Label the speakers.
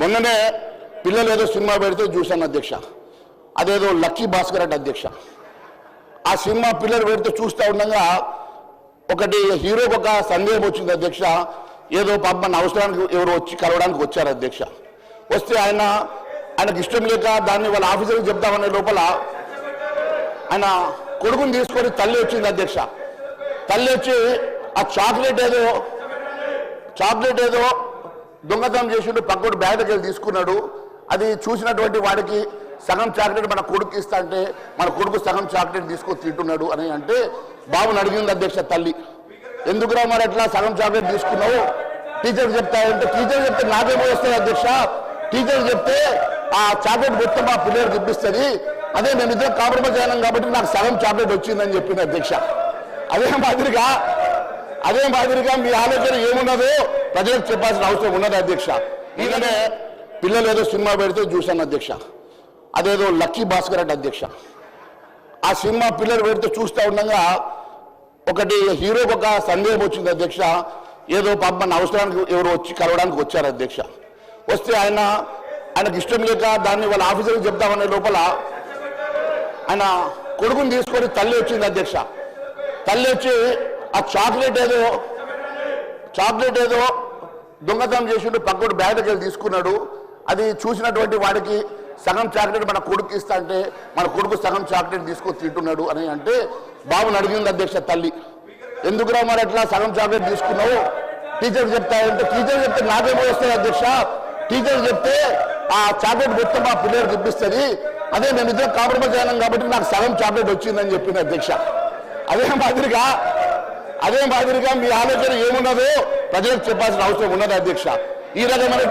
Speaker 1: మొన్ననే పిల్లలు ఏదో సినిమా పెడితే చూశాను అధ్యక్ష అదేదో లక్కీ భాస్కర్ అట్ అధ్యక్ష. ఆ సినిమా పిల్లలు పెడితే చూస్తూ ఉండగా ఒకటి హీరోకి ఒక సందేహం వచ్చింది అధ్యక్ష ఏదో పాప అవసరానికి ఎవరు వచ్చి కలవడానికి వచ్చారు అధ్యక్ష. వస్తే ఆయన ఆయనకు ఇష్టం లేక దాన్ని వాళ్ళ ఆఫీసర్కి చెప్తామనే లోపల ఆయన కొడుకుని తీసుకొని తల్లి వచ్చింది అధ్యక్ష. తల్లి వచ్చి ఆ చాక్లెట్ ఏదో చాక్లెట్ ఏదో దొంగతనం చేసిండు పక్కడు బ్యాగ్ దగ్గర తీసుకున్నాడు. అది చూసినటువంటి వాడికి సగం చాక్లెట్ మన కొడుకు ఇస్తా అంటే మన కొడుకు సగం చాక్లెట్ తీసుకొని తింటున్నాడు అని అంటే బాబుని అడిగింది అధ్యక్ష తల్లి. ఎందుకురా మరి అట్లా సగం చాక్లెట్ తీసుకున్నావు? టీచర్ చెప్తాయంటే టీచర్ చెప్తే నాకేమో వస్తుంది అధ్యక్ష? టీచర్ చెప్తే ఆ చాక్లెట్ మొత్తం మా పిల్లలు ఇప్పిస్తుంది. అదే మేము ఇద్దరం కాంప్రమైజ్ అయినాం కాబట్టి నాకు సగం చాక్లెట్ వచ్చిందని చెప్పింది అధ్యక్ష. అదే మాదిరిగా అదే మాదిరిగా మీ ఆలోచన ఏమున్నదో ప్రజలకు చెప్పాల్సిన అవసరం ఉన్నది అధ్యక్ష. ఈయననే పిల్లలు ఏదో సినిమా పెడితే చూశాను అధ్యక్ష. అదేదో లక్కీ భాస్కర్ అట్ అధ్యక్ష. ఆ సినిమా పిల్లలు పెడితే చూస్తూ ఉండగా ఒకటి హీరోకి ఒక సందేహం వచ్చింది అధ్యక్ష. ఏదో పాప మన అవసరానికి ఎవరు వచ్చి కలవడానికి వచ్చారు అధ్యక్ష. వస్తే ఆయన ఆయనకు ఇష్టం లేక దాన్ని వాళ్ళ ఆఫీసర్కి చెప్తామనే లోపల ఆయన కొడుకుని తీసుకొని తల్లి వచ్చింది అధ్యక్ష. తల్లి వచ్చి ఆ చాక్లెట్ ఏదో చాక్లెట్ ఏదో దొంగతనం చేసిండు పక్కడు బ్యాగ్ తీసుకున్నాడు. అది చూసినటువంటి వాడికి సగం చాక్లెట్ మన కొడుకు ఇస్తా అంటే మన కొడుకు సగం చాక్లెట్ తీసుకొని తింటున్నాడు అని అంటే బాబుని అడిగింది అధ్యక్ష తల్లి. ఎందుకురా మరి అట్లా సగం చాక్లెట్ తీసుకున్నావు? టీచర్ చెప్తాయంటే టీచర్ చెప్తే నాకేమో వస్తుంది అధ్యక్ష. టీచర్ చెప్తే ఆ చాక్లెట్ మొత్తం మా పిల్లలు ఇప్పిస్తుంది. అదే మేము ఇద్దరం కాంప్రమైజ్ అయినాం కాబట్టి నాకు సగం చాక్లెట్ వచ్చిందని చెప్పింది అధ్యక్ష. అదే మాదిరిగా అదే మాదిరిగా మీ ఆలోచన ఏమున్నదో ప్రజలకు చెప్పాల్సిన అవసరం ఉన్నది అధ్యక్ష. ఈ రకమైన